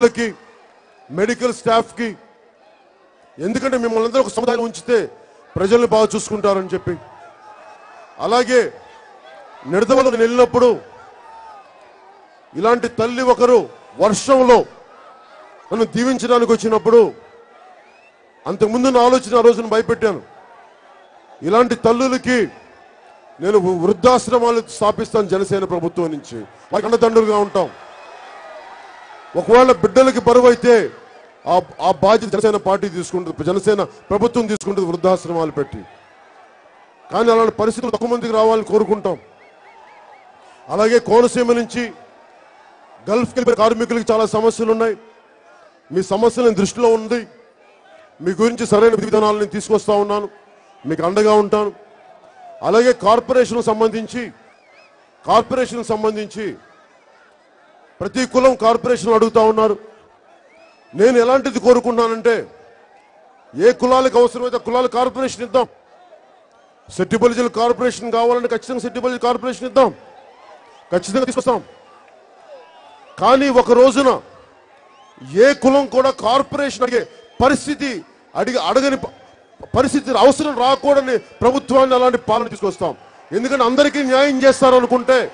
డాక్టర్లకి medical స్టాఫ్కి ఎందుకంటే మిమ్మల్ని అందరూ ఒక సముదాయం ఉంచితే ప్రజల్ని బాగా చూసుకుంటారని చెప్పి. అలాగే నిడదవలకు వెళ్ళినప్పుడు ఇలాంటి తల్లి ఒకరు వర్షంలో నన్ను దీవించడానికి వచ్చినప్పుడు అంతకుముందు నా ఆలోచన ఆ రోజున భయపెట్టాను. ఇలాంటి తల్లులకి నేను వృద్ధాశ్రమాలు స్థాపిస్తాను జనసేన ప్రభుత్వం నుంచి. వాళ్ళకి అండదండులుగా ఉంటాం. ఒకవేళ బిడ్డలకి బరువు అయితే ఆ బాధ్యత జనసేన పార్టీ తీసుకుంటుంది జనసేన ప్రభుత్వం తీసుకుంటుంది వృద్ధాశ్రమాలు పెట్టి. కానీ అలాంటి పరిస్థితులు తక్కువ మందికి రావాలని కోరుకుంటాం. అలాగే కోనసీమ నుంచి గల్ఫ్కి వెళ్ళిన కార్మికులకి చాలా సమస్యలు ఉన్నాయి. మీ సమస్యలను దృష్టిలో ఉంది. మీ గురించి సరైన విధానాలను నేను తీసుకొస్తా ఉన్నాను. మీకు అండగా ఉంటాను. అలాగే కార్పొరేషన్ సంబంధించి కార్పొరేషన్ సంబంధించి ప్రతి కులం కార్పొరేషన్ అడుగుతా ఉన్నారు. నేను ఎలాంటిది కోరుకున్నానంటే ఏ కులాలకు అవసరమైతే కులాలు కులాల కార్పొరేషన్ ఇద్దాం. సెట్టిబలిజల కార్పొరేషన్ కావాలంటే ఖచ్చితంగా సెట్టిపల్లి కార్పొరేషన్ ఇద్దాం. ఖచ్చితంగా తీసుకొస్తాం. కానీ ఒక రోజున ఏ కులం కూడా కార్పొరేషన్ అడిగే పరిస్థితి అడిగి అడగని పరిస్థితి అవసరం రాకూడని ప్రభుత్వాన్ని అలాంటి పాలన తీసుకొస్తాం. ఎందుకంటే అందరికీ న్యాయం చేస్తారనుకుంటే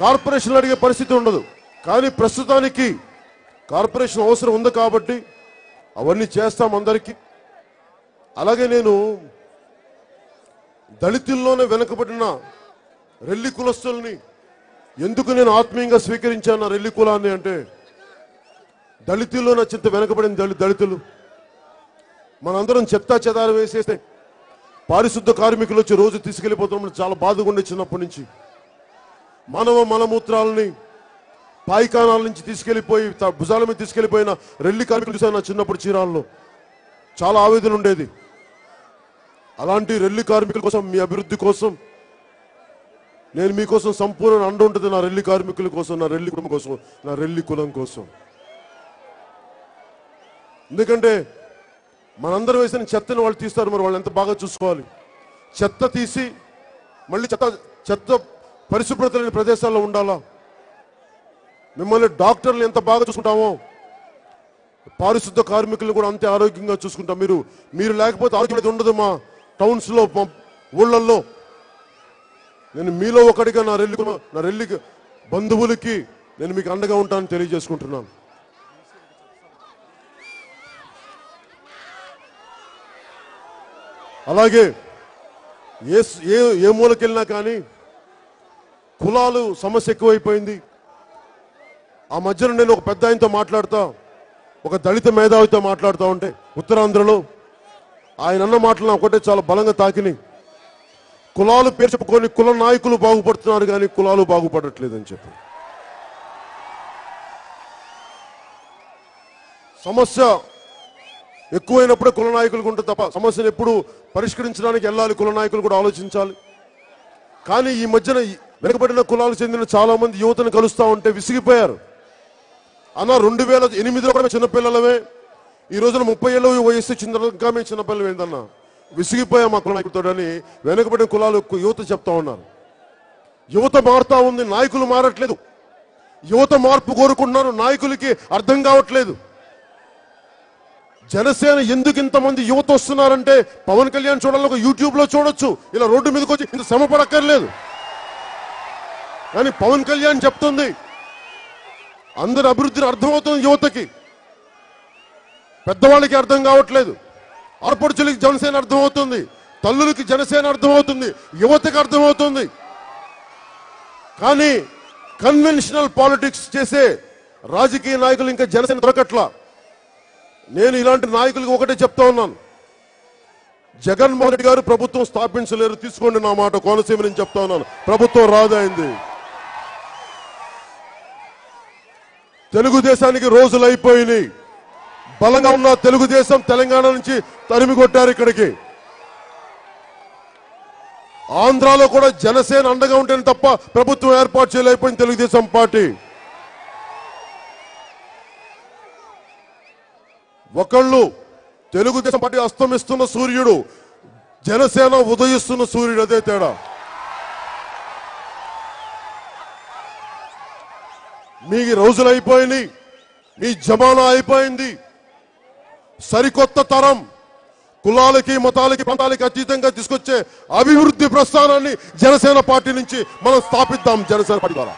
కార్పొరేషన్ అడిగే పరిస్థితి ఉండదు. కానీ ప్రస్తుతానికి కార్పొరేషన్ అవసరం ఉంది కాబట్టి అవన్నీ చేస్తాం అందరికీ. అలాగే నేను దళితుల్లోనే వెనుకబడిన రెల్లి కులస్తుల్ని ఎందుకు నేను ఆత్మీయంగా స్వీకరించాను రెల్లి కులాన్ని అంటే దళితుల్లో నా చింత వెనకబడిన దళి దళితులు. మనందరం చెత్తా చెదారు వేసేస్తే పారిశుద్ధ కార్మికులు వచ్చి రోజు తీసుకెళ్ళిపోతున్నాం చాలా బాధగా ఉండే చిన్నప్పటి నుంచి. మానవ మలమూత్రాలని పాయికానాల నుంచి తీసుకెళ్ళిపోయి త- భుజాల మీద తీసుకెళ్ళిపోయిన రెల్లి కార్మికులు చూసాను నా చిన్నప్పుడు చీరాల్లో? చాలా ఆవేదన ఉండేది. అలాంటి రెల్లి కార్మికుల కోసం మీ అభివృద్ధి కోసం నేను మీకోసం సంపూర్ణ అండ ఉంటుంది నా రెల్లి కార్మికుల కోసం నా రెల్లి కుటుంబం కోసం నా రెల్లి కులం కోసం. ఎందుకంటే మనందరం వేసిన చెత్తను వాళ్ళు తీస్తారు మరి వాళ్ళు ఎంత బాగా చూసుకోవాలి? చెత్త తీసి మళ్ళీ చెత్త చెత్త పరిశుభ్రత లేని ప్రదేశాల్లో ఉండాలా? మిమ్మల్ని డాక్టర్లు ఎంత బాగా చూసుకుంటామో పారిశుద్ధ కార్మికులు కూడా అంతే ఆరోగ్యంగా చూసుకుంటాం. మీరు మీరు లేకపోతే ఆరోగ్యం ఉండదు మా టౌన్స్లో మా ఊళ్ళల్లో. నేను మీలో ఒకటిగా నా రెల్లి నా రెల్లి బంధువులకి నేను మీకు అండగా ఉంటానని తెలియజేసుకుంటున్నాను. అలాగే ఏ ఏ ఏ మూలకెళ్ళినా కానీ కులాలు సమస్య ఎక్కువైపోయింది. ఆ మధ్యన నేను ఒక పెద్ద ఆయనతో మాట్లాడుతా ఒక దళిత మేధావితో మాట్లాడుతూ ఉంటే ఉత్తరాంధ్రలో. ఆయన అన్న మాటలు ఒకటే చాలా బలంగా తాకినాయి. కులాలు పేరు చెప్పుకొని కుల నాయకులు బాగుపడుతున్నారు కానీ కులాలు బాగుపడట్లేదని చెప్పి. సమస్య ఎక్కువైనప్పుడే కుల నాయకులకు ఉంటుంది తప్ప సమస్యను ఎప్పుడు పరిష్కరించడానికి వెళ్ళాలి కుల నాయకులు కూడా ఆలోచించాలి. కానీ ఈ మధ్యన వెనుకబడిన కులాలకు చెందిన చాలా మంది యువతను కలుస్తూ ఉంటే విసిగిపోయారు. అన్న రెండు వేల ఎనిమిదిలో కూడా చిన్నపిల్లలమే. ఈ రోజున ముప్పై ఏళ్ళు వయస్సు చిన్న ఇంకా మేము చిన్నపిల్లలు ఏంటన్నా విసిగిపోయాం మా కుల అని వెనుకబడిన కులాలు యువత చెప్తా ఉన్నారు. యువత మారుతా ఉంది నాయకులు మారట్లేదు. యువత మార్పు కోరుకుంటున్నారు నాయకులకి అర్థం కావట్లేదు. జనసేన ఎందుకు ఇంతమంది యువత వస్తున్నారంటే పవన్ కళ్యాణ్ చూడాలని ఒక యూట్యూబ్లో చూడొచ్చు. ఇలా రోడ్డు మీదకి వచ్చి ఇంత శ్రమ పడక్కర్లేదు. కానీ పవన్ కళ్యాణ్ చెప్తుంది. అందరి అభివృద్ధిని అర్థమవుతుంది యువతకి. పెద్దవాళ్ళకి అర్థం కావట్లేదు. ఆడపడుచులకి జనసేన అర్థమవుతుంది. తల్లులకి జనసేన అర్థమవుతుంది. యువతకి అర్థమవుతుంది. కానీ కన్వెన్షనల్ పాలిటిక్స్ చేసే రాజకీయ నాయకులు ఇంకా జనసేన దొరకట్లా. నేను ఇలాంటి నాయకులకు ఒకటే చెప్తా ఉన్నాను. జగన్మోహన్ రెడ్డి గారు ప్రభుత్వం స్థాపించలేరు. తీసుకోండి నా మాట. కోనసీమ నుంచి చెప్తా ఉన్నాను. ప్రభుత్వం రాదైంది. తెలుగుదేశానికి రోజులు అయిపోయినాయి. బలంగా ఉన్న తెలుగుదేశం తెలంగాణ నుంచి తరిమి కొట్టారు ఇక్కడికి. ఆంధ్రాలో కూడా జనసేన అండగా ఉంటేనే తప్ప ప్రభుత్వం ఏర్పాటు చేయలేకపోయింది తెలుగుదేశం పార్టీ. ఒకళ్ళు తెలుగుదేశం పార్టీ అస్తమిస్తున్న సూర్యుడు జనసేన ఉదయిస్తున్న సూర్యుడు అదే తేడా. మీ రోజులు అయిపోయినాయి. మీ జమానా అయిపోయింది. సరికొత్త తరం కులాలకి మతాలకి ప్రాంతాలకి అతీతంగా తీసుకొచ్చే అభివృద్ధి ప్రస్థానాన్ని జనసేన పార్టీ నుంచి మనం స్థాపిద్దాం జనసేన పార్టీ ద్వారా.